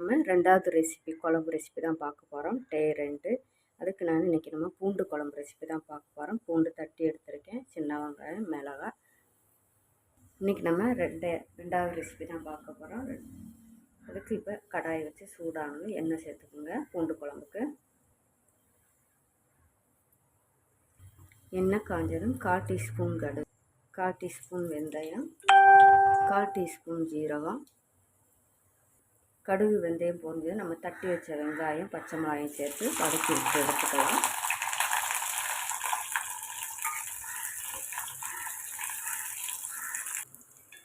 நம்ம ரெண்டாவது ரெசிபி குழம்பு ரெசிபி தான் பார்க்க போகிறோம் டே ரெண்டு. அதுக்கு நான் இன்றைக்கி நம்ம பூண்டு குழம்பு ரெசிபி தான் பார்க்க போகிறோம் பூண்டு தட்டி எடுத்திருக்கேன். சின்ன வெங்காயம் மிளகா இன்றைக்கி நம்ம ரெண்டு ரெண்டாவது ரெசிபி தான் பார்க்க போகிறோம் அதுக்கு இப்போ கடாயை வச்சு சூடானது எண்ணெய் சேர்த்துக்குங்க. பூண்டு குழம்புக்கு. எண்ணெய் காஞ்சதும் கால் டீஸ்பூன் கடு கால் டீஸ்பூன் வெந்தயம் கால் டீஸ்பூன் ஜீரகம் கடுகு வெந்தயம் பொறிஞ்சது. நம்ம தட்டி வச்ச வெங்காயம் பச்சை மிளகாயும் சேர்த்து வதக்கி விட்டு எடுத்துக்கலாம்.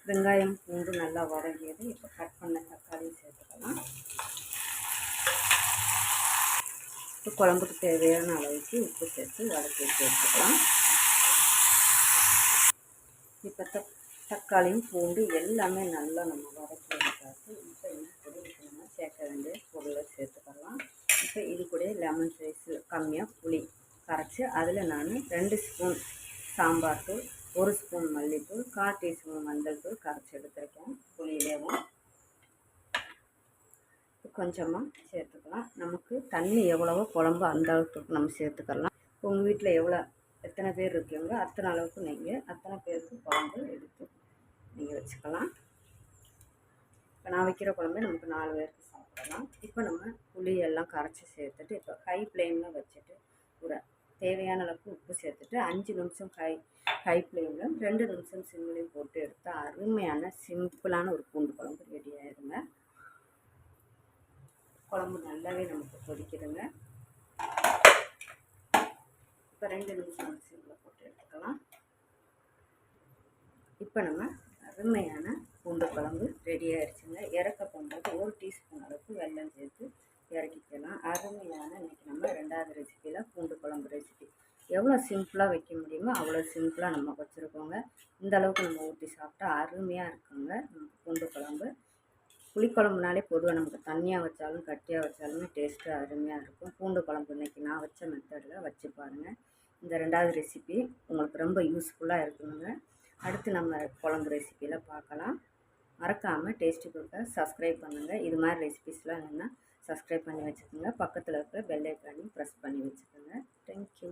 வெங்காயம் பூண்டு நல்லா வதங்கியது. இப்போ கட் பண்ண தக்காளி சேர்த்துக்கலாம். இப்போ குழம்புக்கு தேவையான அளவுக்கு உப்பு சேர்த்து வதக்கி விட்டு எடுத்துக்கலாம். இப்போ தக்காளியும் பூண்டு எல்லாமே நல்லா நம்ம வதக்கி எடுத்தாச்சு ரெண்டு பொருளை சேர்த்துக்கலாம். இப்போ இது கூட லெமன் சைஸில் கம்மியாக புளி கரைச்சி அதில் நான் ரெண்டு ஸ்பூன் சாம்பார் தூள் ஒரு ஸ்பூன் மல்லித்தூள் கால் டீஸ்பூன் மஞ்சள் தூள் கரைச்சி எடுத்துருக்கேன் புளியிலேவும் கொஞ்சமாக சேர்த்துக்கலாம். நமக்கு தண்ணி எவ்வளவோ குழம்பு அந்த அளவுக்கு நம்ம சேர்த்துக்கலாம். உங்கள் வீட்டில் எவ்வளோ எத்தனை பேர் இருக்கீங்களோ அத்தனை அளவுக்கு நீங்கள் அத்தனை பேருக்கு குழம்பு எடுத்து நீங்கள் வச்சுக்கலாம். இப்போ நான் வைக்கிற குழம்பு நமக்கு நாலு பேருக்கு சாப்பிடலாம். இப்போ நம்ம புளி எல்லாம் கரைச்சி சேர்த்துட்டு இப்போ ஹை ஃப்ளேமில் வச்சுட்டு ஒரு தேவையான அளவுக்கு உப்பு சேர்த்துட்டு அஞ்சு நிமிஷம் ஹை ஹை ஃப்ளேமில் ரெண்டு நிமிஷம் சிம்லையும் போட்டு எடுத்து அருமையான சிம்பிளான ஒரு பூண்டு குழம்பு ரெடி ஆயிருங்க. குழம்பு நல்லாவே நமக்கு கொதிக்குதுங்க. இப்போ ரெண்டு நிமிஷம் சிம்மில் போட்டு எடுத்துக்கலாம். இப்போ நம்ம அருமையான பூண்டு குழம்பு ரெடி ஆயிடுச்சுங்க இறக்க போகும்போது ஒரு டீஸ்பூன் அளவுக்கு வெள்ளம் சேர்த்து இறக்கிக்கலாம். அருமையான இன்றைக்கி நம்ம ரெண்டாவது ரெசிப்பியில் பூண்டு குழம்பு ரெசிபி எவ்வளோ சிம்பிளாக வைக்க முடியுமோ அவ்வளோ சிம்பிளாக நம்ம வச்சுருக்கோங்க. இந்த அளவுக்கு நம்ம ஊற்றி சாப்பிட்டா அருமையாக இருக்குங்க. நமக்கு பூண்டு குழம்பு. புளிக்குழம்புனாலே பொதுவாக நமக்கு தண்ணியாக வச்சாலும் கட்டியாக வச்சாலுமே டேஸ்ட்டு அருமையாக இருக்கும். பூண்டு குழம்பு இன்றைக்கி நான் வச்ச மெத்தடில் வச்சு பாருங்கள் இந்த ரெண்டாவது ரெசிபி உங்களுக்கு ரொம்ப யூஸ்ஃபுல்லாக இருக்குங்க. அடுத்து நம்ம குழம்பு ரெசிப்பியில் பார்க்கலாம். மறக்காமல் டேஸ்ட்டு கொடுக்க சப்ஸ்கிரைப் பண்ணுங்கள் இது மாதிரி ரெசிபிஸ்லாம் வேணுன்னா சப்ஸ்கிரைப் பண்ணி வச்சுக்கோங்க. பக்கத்தில் இருக்கிற பெல் ஐக்கானையும் ப்ரெஸ் பண்ணி வச்சுக்கோங்க. தேங்க்யூ